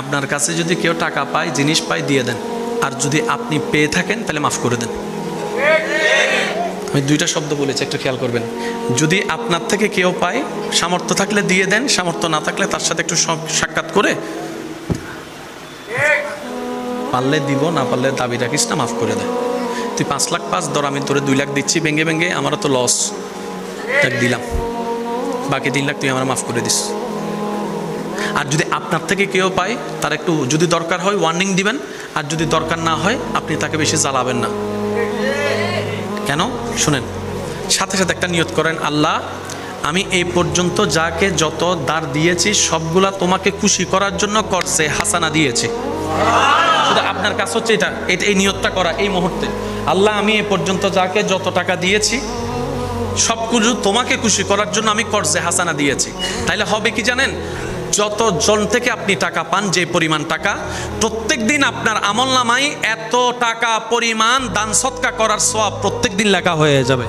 আপনার কাছে যদি কেউ টাকা পায়, জিনিস পায়, দিয়ে দেন। আর যদি আপনি পেয়ে থাকেন, তাহলে মাফ করে দেন। আমি দুইটা শব্দ বলেছি, একটু খেয়াল করবেন। যদি আপনার থেকে কেউ পায়, সামর্থ্য থাকলে দিয়ে দেন, সামর্থ্য না থাকলে তার সাথে একটু সাক্ষাৎ করে। পারলে দিব, না পারলে দাবি রাখিস না, মাফ করে দেয় তুই পাঁচ লাখ পাঁচ ধর আমি তোরে দুই লাখ দিচ্ছি, ভেঙে ভেঙে আমারও তো লস দিলাম। বাকি তিন লাখ তুই আমার মাফ করে দিস। আর যদি আপনার থেকে কেউ পায়, তার একটু যদি দরকার হয় ওয়ার্নিং দিবেন, আর যদি দরকার না হয়, আপনি তাকে বেশি জ্বালাবেন না। কেন? শুনেন। সাথে সাথে একটা নিয়ত করেন, আল্লাহ, আমি এই পর্যন্ত যাকে যত দার দিয়েছি, সবগুলা তোমাকে খুশি করার জন্য করছে, হাসানা দিয়েছে। শুধু আপনার কাছে হচ্ছে এটা এটা এই নিয়তটা করা, এই মুহূর্তে। আল্লাহ, আমি এ পর্যন্ত যাকে যত টাকা দিয়েছি সব কিছু তোমাকে খুশি করার জন্য আমি কর্জে হাসানা দিয়েছি। তাইলে হবে কি জানেন? যত জন থেকে আপনি টাকা পান, যে পরিমাণ টাকা প্রত্যেক দিন আপনার আমল নামাই এত টাকা পরিমাণ দান সৎকা করার সব প্রত্যেক দিন লেখা হয়ে যাবে।